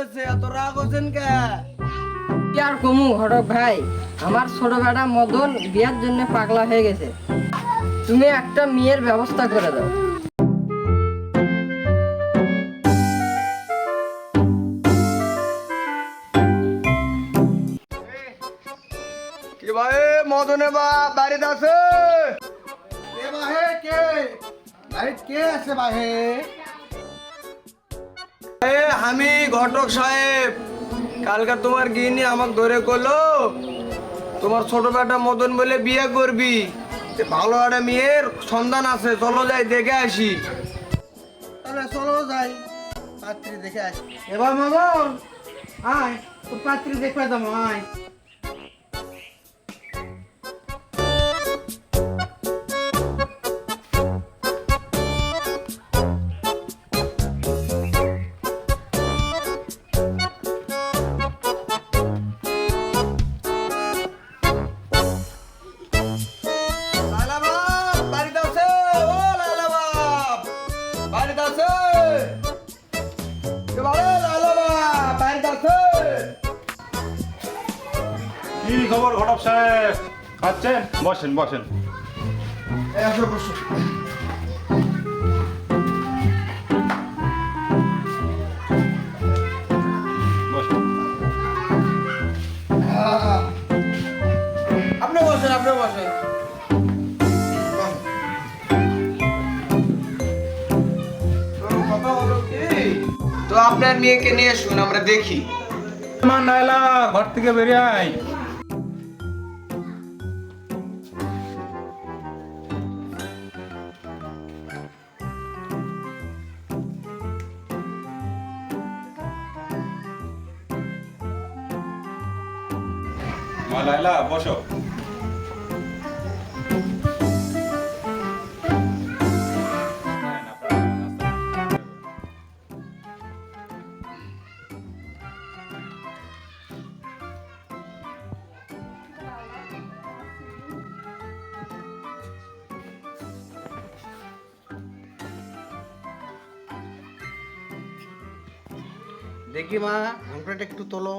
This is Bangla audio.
কি হচ্ছে এত রাগ হচ্ছেন কে? কি আর কমু ঘটক ভাই আমার ছোট বেটা মদন বিয়ার জন্য পাগলা হয়ে গেছে। তুমি একটা মেয়ের ব্যবস্থা করে দাও। কি ভাই মদনে বা বাড়িতে আছে? এ বাহে কে? বাড়িত কে আছে বাহে? আমি ঘটক সাহেব, কালকে তোমার গিনি আমাকে ধরে করল, তোমার ছোট বেটা মদন বলে বিয়ে করবি। ভালো একটা মেয়ের সন্ধান আছে, চলো যাই, দেখে আসি। তাহলে চলো যাই, পাত্রী দেখে আসি এবার মদন, আয় তো পাত্রী দেখবে তো আয়। বাড়িতে আছে বাড়িতে আছে কি খবর ঘটক সাহেব? আচ্ছা বসেন বসেন। এসো বসো। আপনি বসেন আপনি বসেন। আপনার মেয়েকে নিয়ে শুন আমরা দেখি। আমার নাইলা ঘর থেকে বেরিয়ে আয়। মা লাইলা বসো। দেখি মা ঘন্টাটা একটু তোলো।